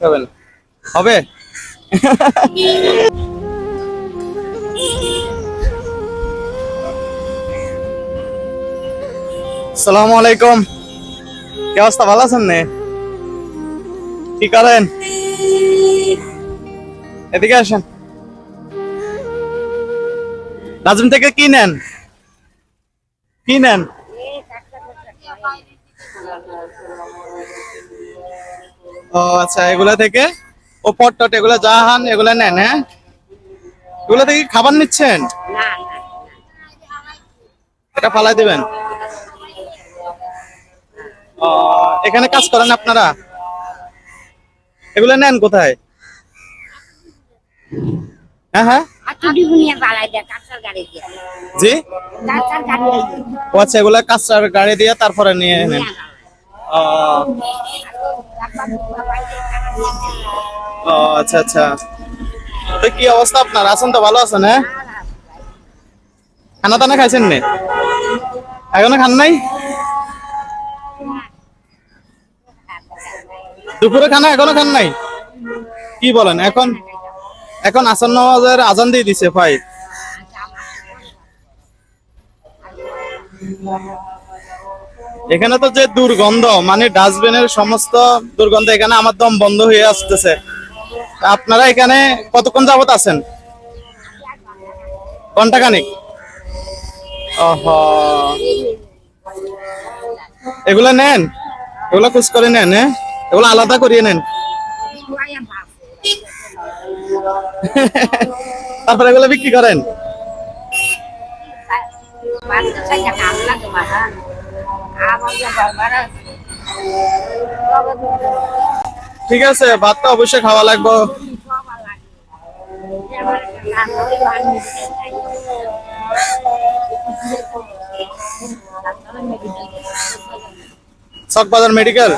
খাবেন হবে আলাইকুম। কি অবস্থা? ভালো আছেন নে? কি করেন? এদিকে আসেন। নাজম থেকে কি নেন? কি নেন? ও আচ্ছা এগুলা থেকে? ও পট্টট এগুলা জাহান এগুলা নেন হ্যাঁ? এগুলা থেকে কি খাবার নিচ্ছেন? এটা ফালাই দিবেন? এখানে কাজ করেন আপনারা? এগুলা নেন কোথায়? হ্যাঁ হ্যাঁ? আটুডি বুনিয়া বালাই দেয় কাঁচার গাড়ি দিয়ে। জি? কাঁচার গাড়ি ও আচ্ছা এগুলা কাঁচার গাড়ি দিয়ে তারপরে নিয়ে নেন। ও, ও আচ্ছা আচ্ছা। তো কি অবস্থা আপনার? আছেন তো ভালো আছেন হ্যাঁ? খানা টানা খাইছেন নে? এখনও খান নাই? দুপুরে খানা এখনও খান নাই? কি বলেন এখন? এখন আসন্ন নামাজের আজান দিয়ে দিছে ভাই। এখানে তো যে দুর্গন্ধ মানে ডাস্টবিনের সমস্ত দুর্গন্ধ এখানে আমার দম বন্ধ হয়ে আসতেছে। আপনারা এখানে কতক্ষণ যাবত আছেন? ঘণ্টা খানিক এগুলা নেন, এগুলা খুশ করে নেন হ্যাঁ? এগুলো আলাদা করিয়ে নেন। তারপরে এগুলো বিক্রি করেন? ঠিক আছে, ভাতটা অবশ্যই খাওয়া লাগবে। চকবাজার মেডিকেল?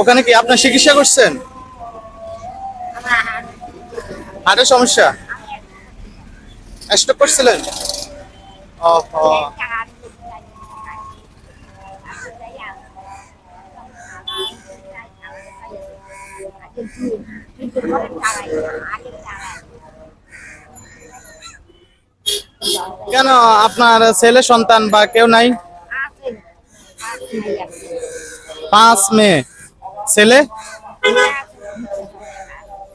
ওখানে কি আপনার চিকিৎসা করছেন? হার্টের সমস্যা। স্টক করছিলেন কেন আপনার ছেলে, সন্তান বা কেউ নাই? পাঁচ মেয়ে। ছেলে?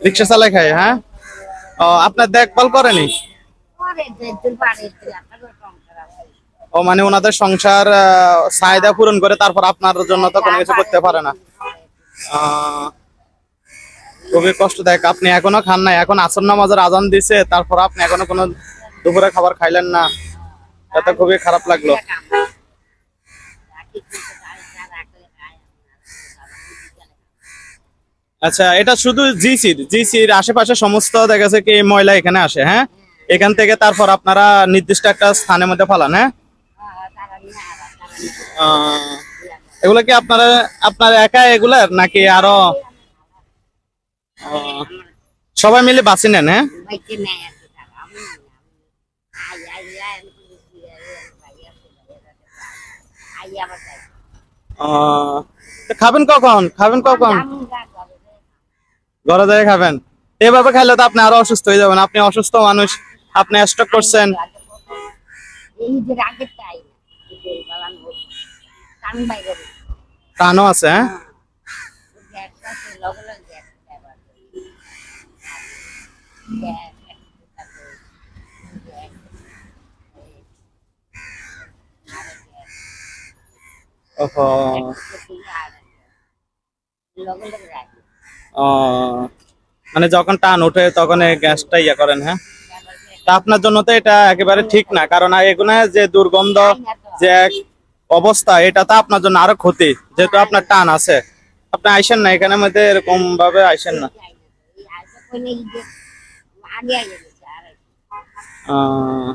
রিক্সা চালায় খায় হ্যাঁ? আপনার দেখভাল করেনি? ও মানে ওনাদের সংসার চাহিদা পূরণ করে তারপর আপনার জন্য তো কোনো কিছু করতে পারে না। খুবই দেখ, আপনি এখনও খান নাই, এখন আসর নামাজের আজান দিছে, তারপর আপনি এখনও কোনো দুপুরে খাবার খাইলেন না। এটা খুবই খারাপ লাগল। আচ্ছা এটা শুধু জিসির জিসির আশেপাশে সমস্ত দেখা যাচ্ছে কি ময়লা এখানে আসে হ্যাঁ? এখান থেকে তারপর আপনারা নির্দিষ্ট একটা স্থানের মধ্যে ফালান হ্যাঁ? এগুলা কি আপনারা, আপনার একা এগুলার নাকি আরও? সবাই মিলে বাঁচি নেন হ্যাঁ? খাবেন কখন? খাবেন কখন? ঘরে যায় খাবেন। এভাবে খাইলে তো আপনি আরও অসুস্থ হয়ে যাবেন। আপনি অসুস্থ মানুষ, আপনি স্টক করছেন। এই যে রাগের টাই কান আছে হ্যাঁ? লগে লগে রাখি মানে যখন টান ওঠে তখন গ্যাসটা ইয়ে করেন হ্যাঁ? তা আপনার জন্য তো এটা একেবারে ঠিক না কারণ এগুলো যে দুর্গন্ধ যে এক অবস্থা এটা তো আপনার জন্য আরও ক্ষতি যেহেতু আপনার টান আছে। আপনি আইসেন না এখানে মধ্যে এরকম ভাবে আইসেন না। আহ,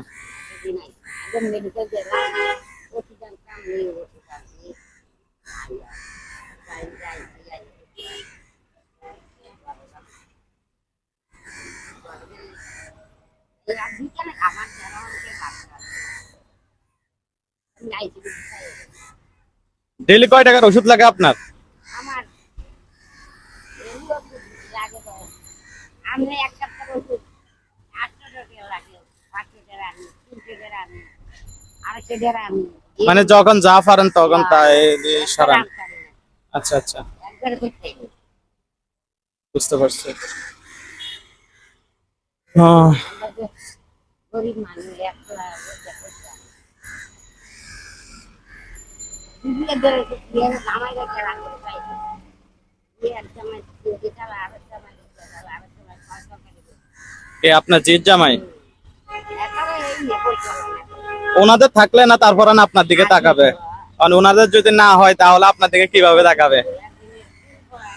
ডেইলি কয় টাকার ওষুধ লাগে আপনার? আমার লাগে আমি এক সপ্তাহ ওষুধ আটশো টাকা লাগে পাঁচশো টাকা আনি তিনশো টাকা আনি আড়াইশো টাকা আনি। মানে যখন যা পারেন তখন তাই সরান। পারি না। আচ্ছা আচ্ছা। বুঝতে পারছি। আহ, আমরা যে গরিব মানুষ এ আপনার জিত জামাই একেবারে এই নিয়ে পরিচালনা করে। ওনাদের থাকলে না তারপর না আপনার দিকে তাকাবে আর ওনাদের যদি না হয় তাহলে আপনার দিকে কীভাবে তাকাবে একদিনে তিন পোলা,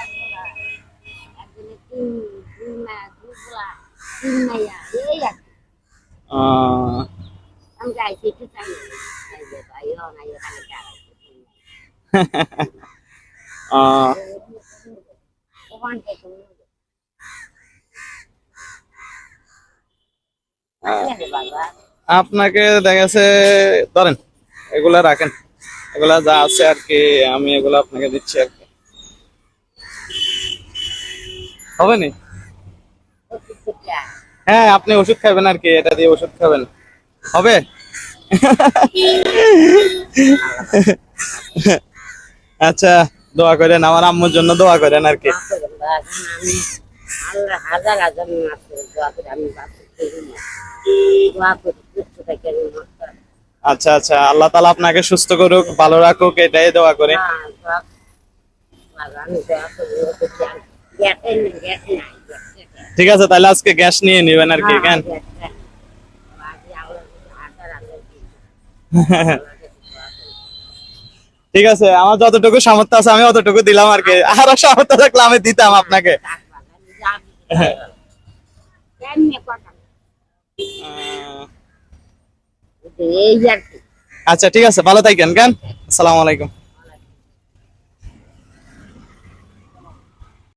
একদিনে চার পোলা, একদিনে তিন দুই মা দুই পোলা তিন মাইয়া এই আর কি। আহ, আমি যাইছি একটু চাই এই যে ভাইও নাই ওখানে যারা আহ, ওখান থেকে আরে বাবা আপনাকে দেখা গেছে ধরেন এগুলা রাখেন। এগুলা যা আছে আর কি আমি এগুলা আপনাকে দিচ্ছি আর কি। হবে নি? ওষুধ খেতে আয়। হ্যাঁ আপনি ওষুধ খাবেন আর কি এটা দিয়ে ওষুধ খাবেন। হবে? আচ্ছা দোয়া করেন আমার আম্মুর জন্য দোয়া করেন আর কি। হাজার হাজার করে দোয়া আমি। দোয়া আচ্ছা আচ্ছা আল্লাহ তালা আপনাকে সুস্থ করুক ভালো রাখুক এটাই দোয়া করে। হ্যাঁ। ঠিক আছে তাহলে আজকে গ্যাস নিয়ে নিবেন আর কি কেন হ্যাঁ, গ্যাস নাই। আজকে আল্লাহ হাজার হাজার দিন। ঠিক আছে আমার যতটুকু সামর্থ্য আছে আমি অতটুকু দিলাম আর কি। আরও সামর্থ্য থাকলে আমি দিতাম আপনাকে। আচ্ছা ঠিক আছে ভালো থাকেন কেন? আসসালামু আলাইকুম।